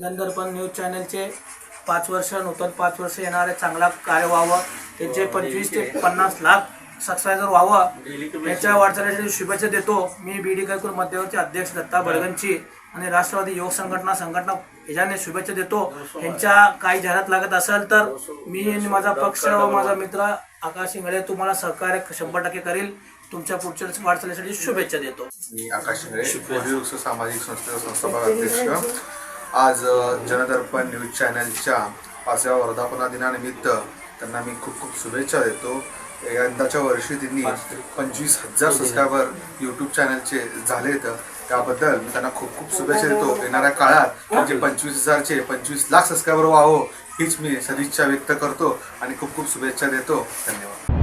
चॅनलचे पाच वर्ष नूतन पाच वर्ष येणारे चांगला कार्य व्हावं. त्यांचे पंचवीस ते पन्नास लाख सबस्क्रायबर व्हावं. याच्या वाटचालीसाठी शुभेच्छा देतो. मी बी डी कैकूर मध्यवर्ती अध्यक्ष दत्ता बडगंची आणि राष्ट्रवादी युवक संघटना संघटना ह्याच्याने शुभेच्छा देतो. यांच्या काही जाहिरात लागत असेल तर मी आणि माझा पक्ष व माझा मित्र आकाश इंगळे तुम्हाला सहकार्य शंभर टक्के करील. तुमच्या पुढच्या वाटचालीसाठी शुभेच्छा देतो. मी आकाश वडील सामाजिक संस्थेचा संस्थापक अध्यक्ष. आज जनदर्पण न्यूज चॅनलच्या पाचव्या वर्धापना दिनानिमित्त त्यांना मी खूप खूप शुभेच्छा देतो. यंदाच्या वर्षी त्यांनी पंचवीस हजार सबस्क्रायबर यूट्यूब चॅनलचे झालेत त्याबद्दल मी त्यांना खूप खूप शुभेच्छा देतो. येणाऱ्या काळात म्हणजे पंचवीस हजारचे पंचवीस लाख सबस्क्रायबर व्हावो हीच मी सदिच्छा व्यक्त करतो आणि खूप खूप शुभेच्छा देतो. धन्यवाद.